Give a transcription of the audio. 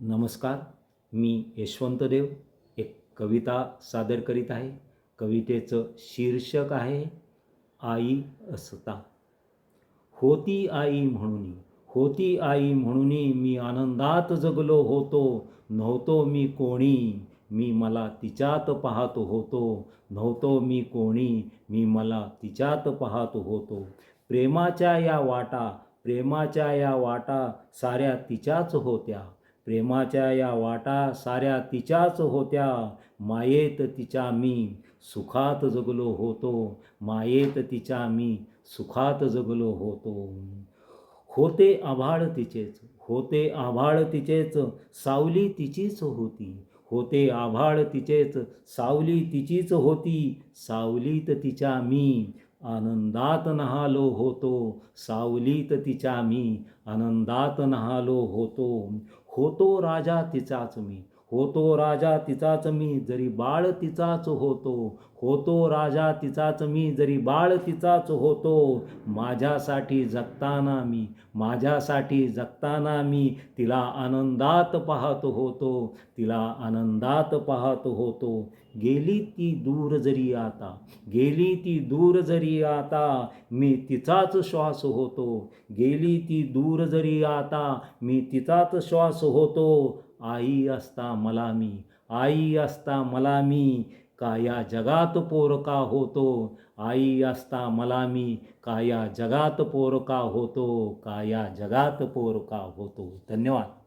नमस्कार मी यशवंत देव एक कविता सादर करीत आहे. कवितेचं शीर्षक आहे आई असता. होती आई म्हणून होती आई म्हणून मी आनंदात जगलो होतो. नव्हतो मी कोणी मी मला तिच्यात पाहतो होतो. नव्हतो मी कोणी मी मला तिच्यात पाहतो होतो. प्रेमाच्या या वाटा प्रेमाच्या या वाटा साऱ्या तिच्याच होत्या. प्रेमाच्या या वाटा साऱ्या तिच्याच होत्या. मायेत तिच्या मी सुखात जगलो होतो. मायेत तिच्या मी सुखात जगलो होतो. होते आभाळ तिचेच होते आभाळ तिचेच सावली तिचीच होती. होते आभाळ तिचेच सावली तिचीच होती. सावलीत तिच्या मी आनंदात नहालो होतो. सावलीत तिच्या मी आनंदात नहालो होतो. होतो राजा तिचाच मी. होतो राजा तिचाच मी जरी बाळ तिचाच होतो. होतो राजा तिचाच मी जरी बाळ तिचाच होतो. माझ्यासाठी जगताना मी माझ्यासाठी जगताना मी तिला आनंदात पाहत होतो तिला आनंदात पाहत होतो. गेली ती दूर जरी आता गेली ती दूर जरी आता मी तिचाच श्वास होतो. गेली ती दूर जरी आता मी तिचाच श्वास होतो. आई असता मला मी आई असता मला मी का या जगात पोरका होतो. आई असता मला मी का या जगात पोरका होतो का या जगात पोरका होतो. धन्यवाद.